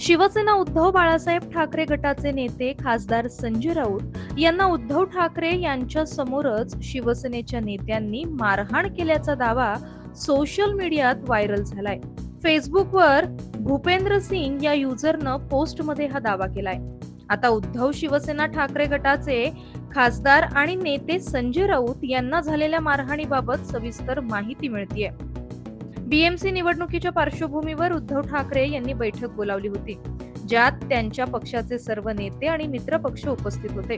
शिवसेना उद्धव बाळासाहेब ठाकरे गटाचे नेते खासदार संजय राऊत यांना उद्धव ठाकरे यांच्या समोरच शिवसेनेच्या नेत्यांनी मारहाण केल्याचा दावा सोशल मीडियात व्हायरल झालाय. फेसबुकवर भूपेंद्र सिंग या युजरनं पोस्टमध्ये हा दावा केलाय. आता उद्धव शिवसेना ठाकरे गटाचे खासदार आणि नेते संजय राऊत यांना झालेल्या मारहाणीबाबत सविस्तर माहिती मिळतीये. पीएमसी निवडणुकीच्या पार्श्वभूमीवर उद्धव ठाकरे यांनी बैठक बोलावली होती ज्यात त्यांच्या पक्षाचे सर्व नेते आणि मित्र पक्ष उपस्थित होते.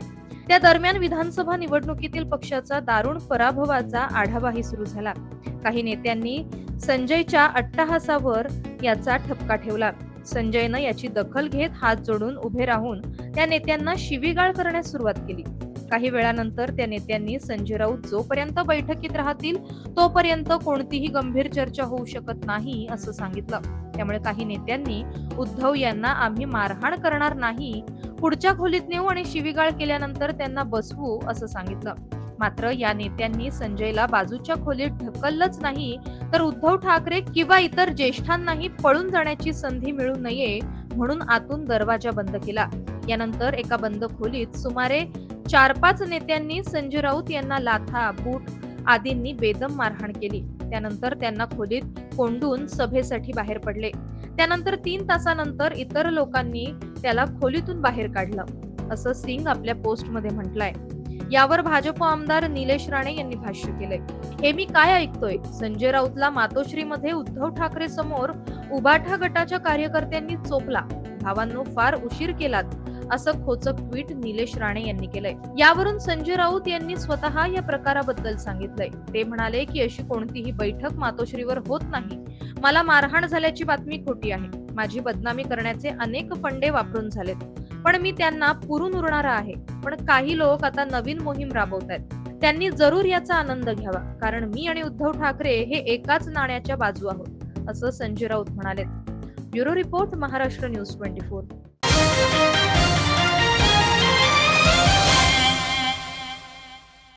त्या दरम्यान विधानसभा निवडणुकीतील पक्षाचा दारुण पराभवाचा आढावाही सुरू झाला. काही नेत्यांनी संजयच्या अट्टहासावर याचा ठपका ठेवला. संजयनं याची दखल घेत हात जोडून उभे राहून त्या नेत्यांना शिवीगाळ करण्यास सुरुवात केली. काही वेळानंतर त्या नेत्यांनी संजय राऊत जोपर्यंत बैठकीत राहतील तोपर्यंत कोणतीही गंभीर चर्चा होऊ शकत नाही असं सांगितलं. त्यामुळे काही नेत्यांनी उद्धव यांना आम्ही मारहाण करणार नाही पुढच्या खोलीत नेऊ आणि शिवीगाळ केल्यानंतर त्यांना बसवू असं सांगितलं. मात्र या नेत्यांनी संजयला बाजूच्या खोलीत ढकललंच नाही तर उद्धव ठाकरे किंवा इतर ज्येष्ठांनाही पळून जाण्याची संधी मिळू नये म्हणून आतून दरवाजा बंद केला. यानंतर एका बंद खोलीत सुमारे चार पाच नेत्यांनी संजय राऊत यांना लाथा बूट आदींनी बेदम मारहाण केली. त्यानंतर त्यांना खोलीत कोंडून सभेसाठी बाहेर पडले. त्यानंतर तीन तासानंतर इतर लोकांनी त्याला खोलीतून बाहेर काढलं असं सिंग आपल्या पोस्टमध्ये म्हटलंय. यावर भाजप आमदार निलेश राणे यांनी भाष्य केलंय. हे मी काय ऐकतोय? संजय राऊतला मातोश्रीमध्ये उद्धव ठाकरे समोर उबाठा गटाच्या कार्यकर्त्यांनी चोपला. भावांनो फार उशीर केलात. असं खोचक ट्विट निलेश राणे यांनी केलंय. यावरून संजय राऊत यांनी स्वतः या प्रकाराबद्दल सांगितलंय. ते म्हणाले की अशी कोणतीही बैठक मातोश्रीवर होत नाही. मला मारहाण झाल्याची बातमी खोटी आहे. माझी बदनामी करण्याचे अनेक फंडे वापरून झालेत. पण मी त्यांना पुरून उरणारा आहे. पण काही लोक आता नवीन मोहीम राबवत आहेत त्यांनी जरूर याचा आनंद घ्यावा. कारण मी आणि उद्धव ठाकरे हे एकाच नाण्याच्या बाजू आहोत असं संजय राऊत म्हणाले bureau report Maharashtra news twenty four.